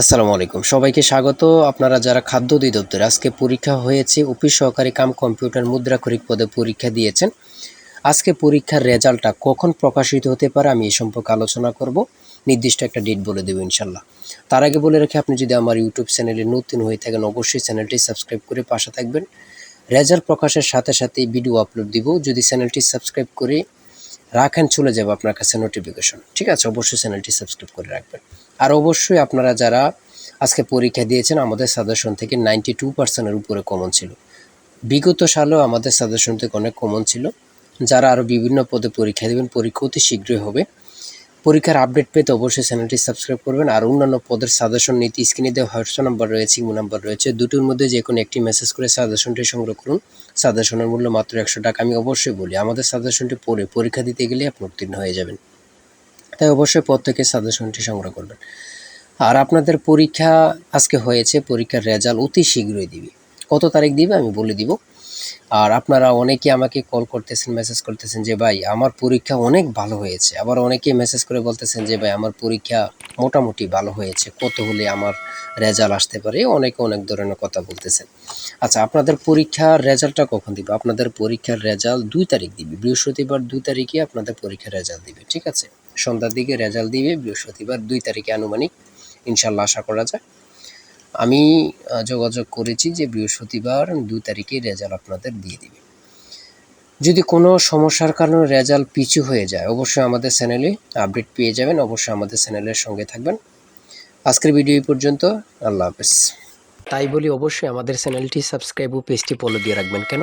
আসসালামু আলাইকুম। সবাইকে স্বাগত। আপনারা যারা খাদ্য অধিদপ্তরে আজকে পরীক্ষা হয়েছে, অফিস সহকারী কাম কম্পিউটার মুদ্রাক্ষরিক পদে পরীক্ষা দিয়েছেন। আজকে পরীক্ষার রেজাল্টটা কখন প্রকাশিত হতে পারে আমি এই সম্পর্কে আলোচনা করব। নির্দিষ্ট একটা ডেট বলে দেবো ইনশাল্লাহ তার আগে বলে রাখি, আপনি যদি আমার ইউটিউব চ্যানেলে নতুন হয়ে থাকেন, অবশ্যই চ্যানেলটি সাবস্ক্রাইব করে পাশে থাকবেন। রেজাল্ট প্রকাশের সাথে সাথে ভিডিও আপলোড দিব। যদি চ্যানেলটি সাবস্ক্রাইব করে রাখেন, চলে যাবে আপনার কাছে নোটিফিকেশন ঠিক আছে, অবশ্যই চ্যানেলটি সাবস্ক্রাইব করে রাখবেন। আর অবশ্যই আপনারা যারা আজকে পরীক্ষা দিয়েছেন, আমাদের সাজেশন থেকে নাইনটি টু পার্সেন্টের উপরে কমন ছিল। বিগত সালেও আমাদের সাজেশন থেকে অনেক কমন ছিল। যারা আরও বিভিন্ন পদে পরীক্ষা দেবেন, পরীক্ষা অতি শীঘ্রই হবে। পরীক্ষার আপডেট পেতে অবশ্যই চ্যানেলটি সাবস্ক্রাইব করবেন আর অন্যান্য পদের সাজেশন নীতি স্ক্রিনে দেওয়া হোয়াটসঅ্যাপ নাম্বার রয়েছে, ইমো নাম্বার রয়েছে। দুটোর মধ্যে যে কোনো একটি মেসেজ করে সাজেশনটি সংগ্রহ করুন। সাজেশনের মূল্য মাত্র একশো টাকা, আমি অবশ্যই বলি। আমাদের সাজেশনটি পড়ে পরীক্ষা দিতে গেলে আপনি উত্তীর্ণ হয়ে যাবেন। তাই অবশ্যই থেকে সাজেশনটি সংগ্রহ করবেন। আর আপনাদের পরীক্ষা আজকে হয়েছে, পরীক্ষার রেজাল্ট অতি শীঘ্রই দিবে। কত তারিখ দিবে আমি বলে দিব। আর আপনারা অনেকে আমাকে কল করতেছেন মেসেজ করতেছেন যে, ভাই, আমার পরীক্ষা অনেক ভালো হয়েছে। আবার অনেকে মেসেজ করে বলতেছেন যে, ভাই, আমার পরীক্ষা মোটামুটি ভালো হয়েছে। কত হলে আমার রেজাল্ট আসতে পারে? অনেকে অনেক ধরনের কথা বলতেছেন। আচ্ছা আপনাদের পরীক্ষার রেজাল্টটা কখন দিবে? আপনাদের পরীক্ষার রেজাল্ট দুই তারিখ দিবে। বৃহস্পতিবার দুই তারিখে আপনাদের পরীক্ষার রেজাল্ট দিবে, ঠিক আছে? সন্ধ্যার দিকে রেজাল্ট দিবে, বৃহস্পতিবার দুই তারিখে আনুমানিক, ইনশাল্লাহ আশা করা যায়। আমি যোগাযোগ করেছি যে বৃহস্পতিবার দু তারিখে রেজাল্ট আপনাদের দিয়ে দিবে। যদি কোনো সমস্যার কারণে রেজাল্ট পিছু হয়ে যায়, অবশ্যই আমাদের চ্যানেলে আপডেট পেয়ে যাবেন, অবশ্যই আমাদের চ্যানেলের সঙ্গে থাকবেন। আজকের ভিডিও পর্যন্ত, আল্লাহ হাফেজ। তাই বলি অবশ্যই আমাদের চ্যানেলটি সাবস্ক্রাইব ও পেজটি ফলো দিয়ে রাখবেন কেন?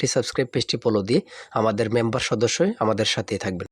সাবস্ক্রাইব পেজটি ফলো দিয়ে আমাদের মেম্বার সদস্য আমাদের সাথেই থাকবেন।